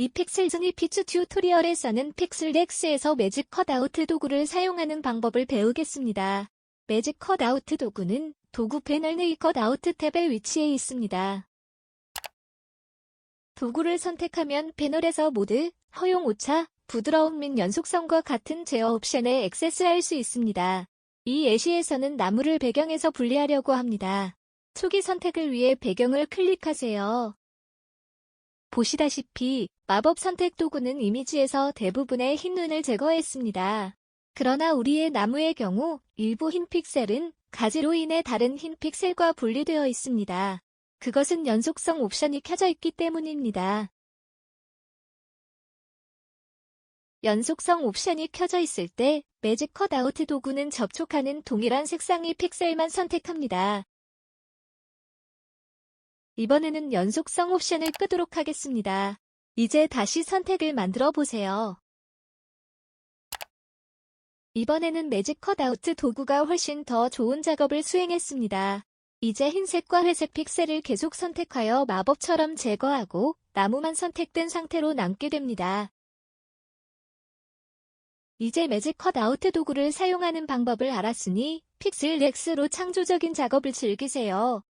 이 픽셀 증이 피츠 튜토리얼에서는 픽슬렉스에서 매직 컷아웃 도구를 사용하는 방법을 배우겠습니다. 매직 컷아웃 도구는 도구 패널 내 컷아웃 탭에 위치해 있습니다. 도구를 선택하면 패널에서 모드, 허용 오차, 부드러움 및 연속성과 같은 제어 옵션에 액세스할 수 있습니다. 이 예시에서는 나무를 배경에서 분리하려고 합니다. 초기 선택을 위해 배경을 클릭하세요. 보시다시피 마법 선택 도구는 이미지에서 대부분의 흰 눈을 제거했습니다. 그러나 우리의 나무의 경우 일부 흰 픽셀은 가지로 인해 다른 흰 픽셀과 분리되어 있습니다. 그것은 연속성 옵션이 켜져 있기 때문입니다. 연속성 옵션이 켜져 있을 때 매직 컷아웃 도구는 접촉하는 동일한 색상의 픽셀만 선택합니다. 이번에는 연속성 옵션을 끄도록 하겠습니다. 이제 다시 선택을 만들어 보세요. 이번에는 매직 컷아웃 도구가 훨씬 더 좋은 작업을 수행했습니다. 이제 흰색과 회색 픽셀을 계속 선택하여 마법처럼 제거하고 나무만 선택된 상태로 남게 됩니다. 이제 매직 컷아웃 도구를 사용하는 방법을 알았으니 픽슬 렉스로 창조적인 작업을 즐기세요.